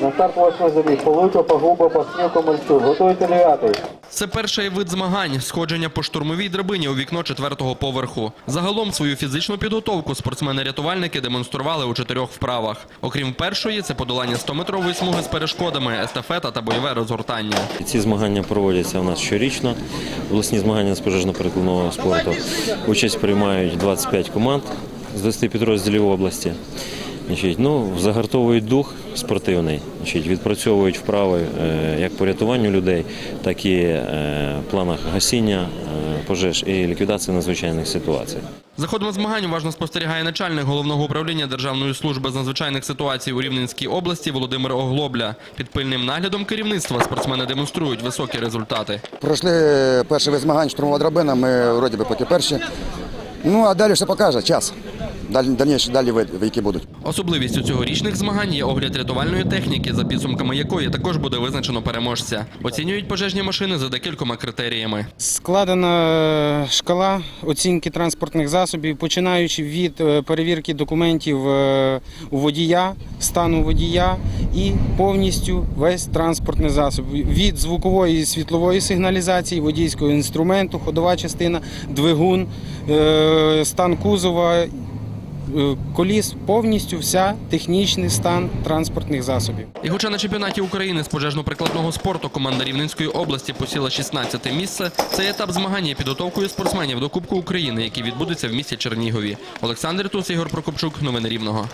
На старт восьмий забіг. Полуйко, Погуба, Паснюк, Мальчук. Готуйте дев'ятий. Це перший вид змагань сходження по штурмовій драбині у вікно четвертого поверху. Загалом свою фізичну підготовку спортсмени-рятувальники демонстрували у чотирьох вправах. Окрім першої, це подолання 100-метрової смуги з перешкодами, естафета та бойове розгортання. Ці змагання проводяться у нас щорічно. Обласні змагання з пожежно-перекладного спорту. Участь приймають 25 команд з 20 підрозділів області. Значить, ну, загартовують дух спортивний, значить, відпрацьовують вправи е, як по рятуванню людей, так і е, в планах гасіння е, пожеж і ліквідації надзвичайних ситуацій. За ходом змагань уважно спостерігає начальник головного управління Державної служби з надзвичайних ситуацій у Рівненській області Володимир Оглобля. Під пильним наглядом керівництва спортсмени демонструють високі результати. Пройшли перший вид змагань штурмова драбина, ми вроді би поки перші. Ну а далі все покаже час. Далі, дальніші далі види, які будуть. Особливістю цьогорічних змагань є огляд рятувальної техніки, за підсумками якої також буде визначено переможця. Оцінюють пожежні машини за декількома критеріями. Складена шкала оцінки транспортних засобів, починаючи від е, перевірки документів е, у водія, стану водія і повністю весь транспортний засіб від звукової і світлової сигналізації, водійського інструменту, ходова частина, двигун, е, стан кузова. Е, Коліс повністю вся технічний стан транспортних засобів. І хоча на чемпіонаті України з пожежно-прикладного спорту команда Рівненської області посіла 16 місце, цей етап змагання підготовкою спортсменів до Кубку України, який відбудеться в місті Чернігові. Олександр Тус, Ігор Прокопчук, новини Рівного.